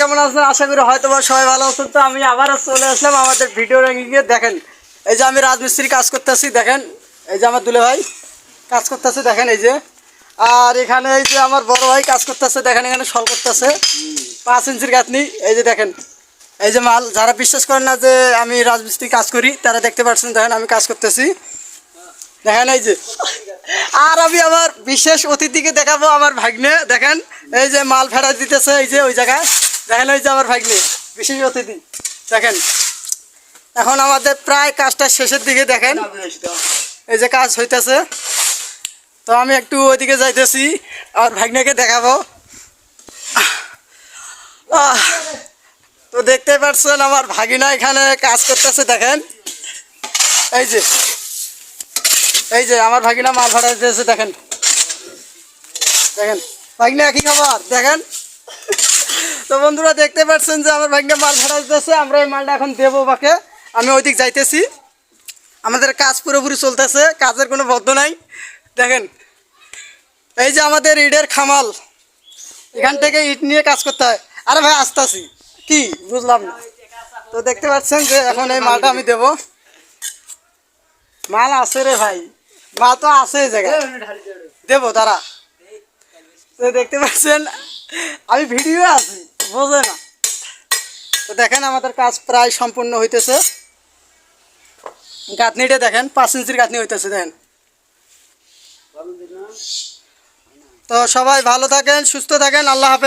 কেমন আছেন? আশা করি হয়তো বা সবাই ভালো আছেন। তো আমি আবারও চলে আসলাম আমাদের ভিডিও র্যাঙ্কিংয়ে দেখেন, এই যে আমি রাজমিস্ত্রি কাজ করতেছি, দেখেন, এই যে আমার দুলে ভাই কাজ করতেছে, দেখেন এই যে। আর এখানে এই যে আমার বড় ভাই কাজ করতেছে, দেখেন এখানে সল করতেছে। পাঁচ ইঞ্চির গাঁথনি, এই যে দেখেন, এই যে মাল। যারা বিশ্বাস করেন না যে আমি রাজমিস্ত্রি কাজ করি, তারা দেখতে পাচ্ছেন, দেখেন আমি কাজ করতেছি। দেখেন এই যে। আর আমি আমার বিশেষ অতিথিকে দেখাবো আমার ভাগ্নে, দেখেন, এই যে মাল ফেরা দিতেছে, এই যে ওই জায়গায়। দেখেন ওই যে আমার ভাগ্নে বিশেষ অতিথি। দেখেন, এখন আমাদের প্রায় কাজটা শেষের দিকে দেখেন। এই যে কাজ হইতেছে। তো আমি একটু ওইদিকে যাইতেছি আমার ভাগ্নেকে দেখাবো। তো দেখতে পাচ্ছেন আমার ভাগিনা এখানে কাজ করতেছে, দেখেন। এই যে এই যে আমার ভাগিনা মাল ভাড়া দিতেছে দেখেন। দেখেন, ভাগিনা কি খবর? দেখেন। তো বন্ধুরা দেখতে পাচ্ছেন যে আমার ভাগিনা মাল ভাড়া দিতেছে, আমরা এই মালটা এখন দেবো বাকে আমি ওইদিক যাইতেছি। আমাদের কাজ পুরোপুরি চলতেছে, কাজের কোনো বদ্ধ নাই। দেখেন, এই যে আমাদের ইটের খামাল, এখান থেকে ইট নিয়ে কাজ করতে হয়। আরে ভাই, আসতেছি। কি? বুঝলাম না। তো দেখতে পাচ্ছেন যে এখন এই মালটা আমি দেবো। মাল আছে রে ভাই। মাল তো আছে এই জায়গায়। দেবো তারা তো দেখতে পাচ্ছেন, আমি ভিডিও আছি বোঝে না। তো দেখেন আমাদের কাজ প্রায় সম্পূর্ণ হইতেছে। গাঁথনিটা দেখেন, পাঁচ ইঞ্চির গাঁথনি হইতেছে, দেখেন। তো সবাই ভালো থাকেন, সুস্থ থাকেন, আল্লাহ হাফেজ।